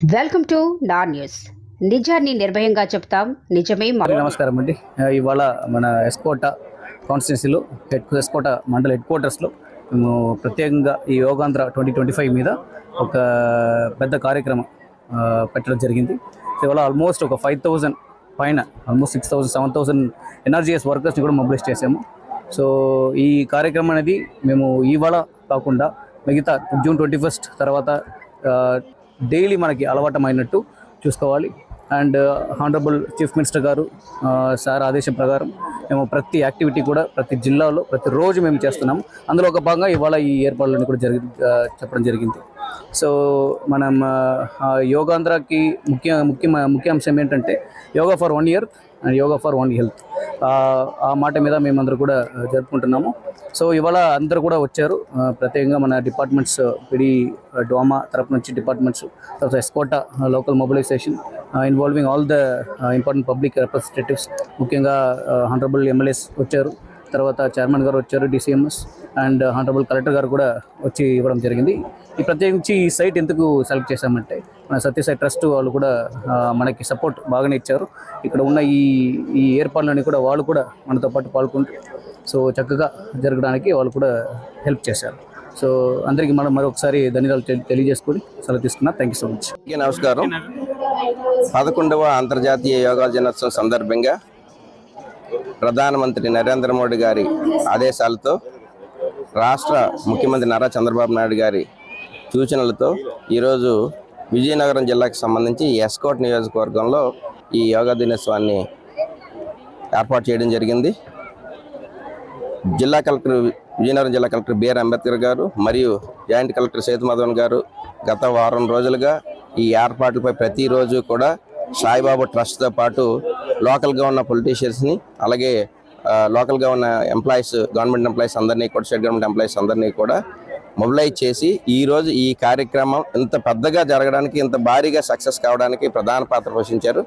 Welcome to నా news. నిజాన్ని నిర్భయంగా చెప్తాం. నిజమే నమస్కారం అండి. ఇవాళ మన ఎస్కోట కాన్స్టిట్యున్సీలో హెడ్ ఎస్కోట మండల హెడ్ క్వార్టర్స్లో మేము ప్రత్యేకంగా ఈ యోగాంధ్ర ట్వంటీ ట్వంటీ ఫైవ్ మీద ఒక పెద్ద కార్యక్రమం పెట్టడం జరిగింది. ఇవాళ ఆల్మోస్ట్ ఒక ఫైవ్ థౌజండ్ పైన almost six thousand seven thousand NREGS వర్కర్స్ని కూడా మొబిలైజ్ చేసాము సో ఈ కార్యక్రమం అనేది మేము ఇవాళ కాకుండా మిగతా జూన్ ట్వంటీ ఫస్ట్ తర్వాత డైలీ మనకి అలవాటమైనట్టు చూసుకోవాలి. అండ్ హానరబుల్ చీఫ్ మినిస్టర్ గారు uh, సార్ ఆదేశం ప్రకారం మేము ప్రతి యాక్టివిటీ కూడా ప్రతి జిల్లాలో ప్రతిరోజు మేము చేస్తున్నాము. అందులో ఒక భాగంగా ఇవాళ ఈ ఏర్పాట్లన్నీ కూడా జరిగి uh, చెప్పడం జరిగింది. సో మనం యోగాంధ్రకి ముఖ్య ముఖ్య ముఖ్య అంశం ఏంటంటే yoga for one year and yoga for one health. ఆ మాట మీద మేమందరూ కూడా జరుపుకుంటున్నాము. సో ఇవాళ అందరూ కూడా వచ్చారు. ప్రత్యేకంగా మన డిపార్ట్మెంట్స్ పిడి డోమా తరపు నుంచి డిపార్ట్మెంట్స్ తర్వాత S Kota local mobilisation involving all the important public representatives. ముఖ్యంగా హండ్రబుల్ ఎమ్మెల్యేస్ వచ్చారు. తర్వాత చైర్మన్ గారు వచ్చారు డిసిఎంఎస్ అండ్ హానరబుల్ కలెక్టర్ గారు కూడా వచ్చి ఇవ్వడం జరిగింది. ఈ ప్రత్యేకించి ఈ సైట్ ఎందుకు సెలెక్ట్ చేశామంటే మన సత్యసాయి ట్రస్ట్ వాళ్ళు కూడా మనకి సపోర్ట్ బాగానే ఇచ్చారు. ఇక్కడ ఉన్న ఈ ఈ ఏర్పాట్లన్నీ కూడా వాళ్ళు కూడా మనతో పాటు పాల్గొంటూ సో చక్కగా జరగడానికి వాళ్ళు కూడా హెల్ప్ చేశారు. సో అందరికీ మనం మరొకసారి ధన్యవాదాలు తెలి- తెలియజేసుకొని సెలవు తీసుకున్నా. థ్యాంక్ యూ సో మచ్ నమస్కారం. పదకొండవ అంతర్జాతీయ యోగా దినోత్సవం సందర్భంగా ప్రధానమంత్రి నరేంద్ర మోడీ గారి ఆదేశాలతో రాష్ట్ర ముఖ్యమంత్రి నారా చంద్రబాబు నాయుడు గారి సూచనలతో ఈరోజు విజయనగరం జిల్లాకు సంబంధించి ఎస్కోట్ నియోజకవర్గంలో ఈ యోగా దినోత్సవాన్ని ఏర్పాటు చేయడం జరిగింది. జిల్లా కలెక్టర్ విజయనగరం జిల్లా కలెక్టర్ బిఆర్ అంబేద్కర్ గారు మరియు జాయింట్ కలెక్టర్ సేతుమాధవన్ గారు గత వారం రోజులుగా ఈ ఏర్పాట్లపై ప్రతిరోజు కూడా సాయిబాబా ట్రస్ట్తో పాటు లోకల్గా ఉన్న పొలిటీషియన్స్ని అలాగే లోకల్గా ఉన్న ఎంప్లాయీస్ గవర్నమెంట్ ఎంప్లాయీస్ అందరినీ కూడా స్టేట్ గవర్నమెంట్ ఎంప్లాయీస్ అందరినీ కూడా మొబిలైజ్ చేసి ఈరోజు ఈ కార్యక్రమం ఇంత పెద్దగా జరగడానికి ఇంత భారీగా సక్సెస్ కావడానికి ప్రధాన పాత్ర పోషించారు.